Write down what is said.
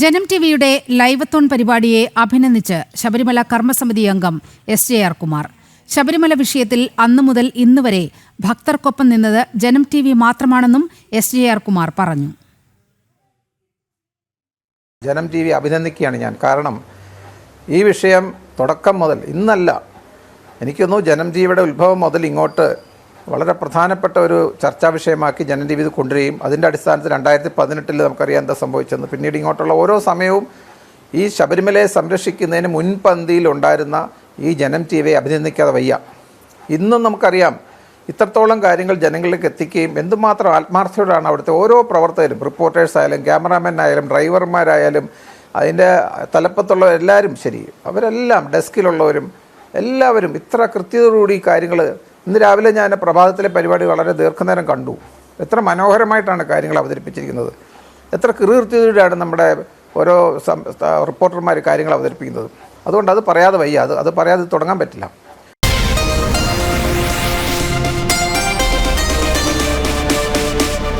ജനം ടിവിയുടെ ലൈവത്തോൺ പരിപാടിയെ അഭിനന്ദിച്ച് ശബരിമല കർമ്മസമിതി അംഗം S J R Kumar. Sabarimala വിഷയത്തിൽ അന്നു മുതൽ ഇന്ന് വരെ ഭക്തർക്കൊപ്പം നിന്നത് ജനം ടി വി മാത്രമാണെന്നും എസ് ജെ ആർ കുമാർ പറഞ്ഞു. ജനം ടി വി അഭിനന്ദിക്കുകയാണ് ഞാൻ. കാരണം ഈ വിഷയം തുടക്കം മുതൽ ഇന്നല്ല. എനിക്കൊന്നു ജനം ടി വിയുടെ ഉത്ഭവം മുതൽ ഇങ്ങോട്ട് വളരെ പ്രധാനപ്പെട്ട ഒരു ചർച്ചാ വിഷയമാക്കി ജനം ടി വി ഇത് കൊണ്ടുവരികയും അതിന്റെ അടിസ്ഥാനത്തിൽ രണ്ടായിരത്തി പതിനെട്ടിൽ നമുക്കറിയാം എന്താ സംഭവിച്ചെന്ന് പിന്നീട് ഇങ്ങോട്ടുള്ള ഓരോ സമയവും ഈ ശബരിമലയെ സംരക്ഷിക്കുന്നതിന് മുൻപന്തിയിൽ ഉണ്ടായിരുന്ന ഈ ജനം ടി വിയെ അഭിനന്ദിക്കാതെ വയ്യ. ഇന്നും നമുക്കറിയാം ഇത്രത്തോളം കാര്യങ്ങൾ ജനങ്ങളിലേക്ക് എത്തിക്കുകയും എന്തുമാത്രം ആത്മാർത്ഥയോടാണ് അവിടുത്തെ ഓരോ പ്രവർത്തകരും റിപ്പോർട്ടേഴ്സ് ആയാലും ക്യാമറാമാൻ ആയാലും ഡ്രൈവർമാരായാലും അതിന്റെ തലപ്പത്തുള്ള എല്ലാവരും ശരി. അവരെല്ലാം ഡെസ്കിലുള്ളവരും എല്ലാവരും ഇത്ര കൃത്യതയോടുകൂടി കാര്യങ്ങൾ ഇന്ന് രാവിലെ ഞാൻ പ്രഭാതത്തിലെ പരിപാടി വളരെ ദീർഘനേരം കണ്ടു. എത്ര മനോഹരമായിട്ടാണ് കാര്യങ്ങൾ അവതരിപ്പിച്ചിരിക്കുന്നത്. എത്ര കൃത്യതയോടെയാണ് നമ്മുടെ ഓരോ റിപ്പോർട്ടർമാർ കാര്യങ്ങൾ അവതരിപ്പിക്കുന്നത്. അതുകൊണ്ട് അത് പറയാതെ വയ്യ. അത് അത് പറയാതെ തുടങ്ങാൻ പറ്റില്ല.